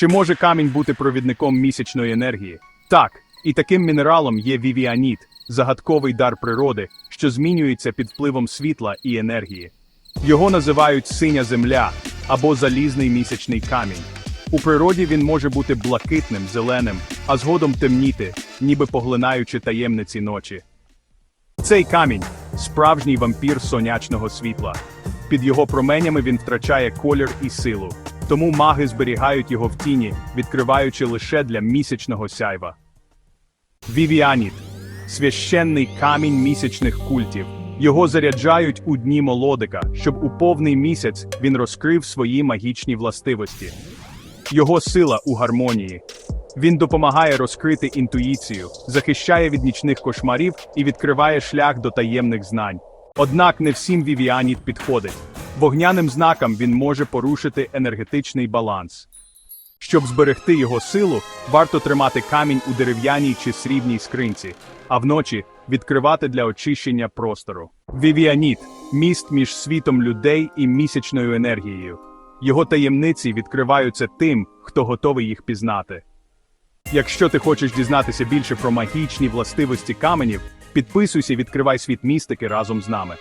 Чи може камінь бути провідником місячної енергії? Так, і таким мінералом є вівіаніт, загадковий дар природи, що змінюється під впливом світла і енергії. Його називають синя земля або залізний місячний камінь. У природі він може бути блакитним, зеленим, а згодом темніти, ніби поглинаючи таємниці ночі. Цей камінь справжній вампір сонячного світла. Під його променями він втрачає колір і силу, тому маги зберігають його в тіні, відкриваючи лише для місячного сяйва. Вівіаніт священний камінь місячних культів. Його заряджають у дні молодика, щоб у повний місяць він розкрив свої магічні властивості. Його сила у гармонії. Він допомагає розкрити інтуїцію, захищає від нічних кошмарів і відкриває шлях до таємних знань. Однак не всім Вівіаніт підходить. Вогняним знаком він може порушити енергетичний баланс. Щоб зберегти його силу, варто тримати камінь у дерев'яній чи срібній скринці, а вночі відкривати для очищення простору. Вівіаніт міст між світом людей і місячною енергією. Його таємниці відкриваються тим, хто готовий їх пізнати. Якщо ти хочеш дізнатися більше про магічні властивості каменів, підписуйся і відкривай світ містики разом з нами.